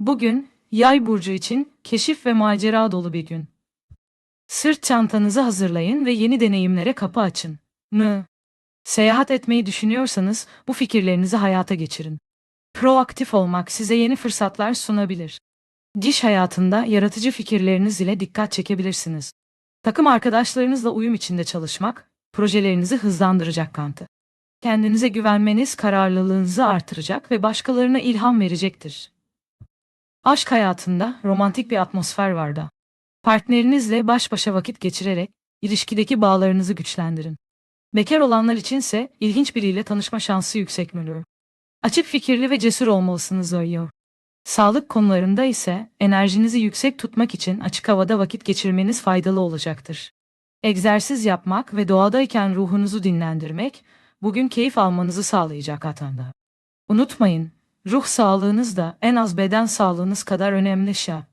Bugün Yay burcu için keşif ve macera dolu bir gün. Sırt çantanızı hazırlayın ve yeni deneyimlere kapı açın. Mı? Seyahat etmeyi düşünüyorsanız bu fikirlerinizi hayata geçirin. Proaktif olmak size yeni fırsatlar sunabilir. Diş hayatında yaratıcı fikirleriniz ile dikkat çekebilirsiniz. Takım arkadaşlarınızla uyum içinde çalışmak, projelerinizi hızlandıracak kantı. Kendinize güvenmeniz kararlılığınızı artıracak ve başkalarına ilham verecektir. Aşk hayatında romantik bir atmosfer var da. Partnerinizle baş başa vakit geçirerek ilişkideki bağlarınızı güçlendirin. Bekar olanlar içinse ilginç biriyle tanışma şansı yüksek mülür. Açık fikirli ve cesur olmalısınız öyle. Sağlık konularında ise enerjinizi yüksek tutmak için açık havada vakit geçirmeniz faydalı olacaktır. Egzersiz yapmak ve doğadayken ruhunuzu dinlendirmek bugün keyif almanızı sağlayacak hatanda. Unutmayın, ruh sağlığınız da en az beden sağlığınız kadar önemli şa.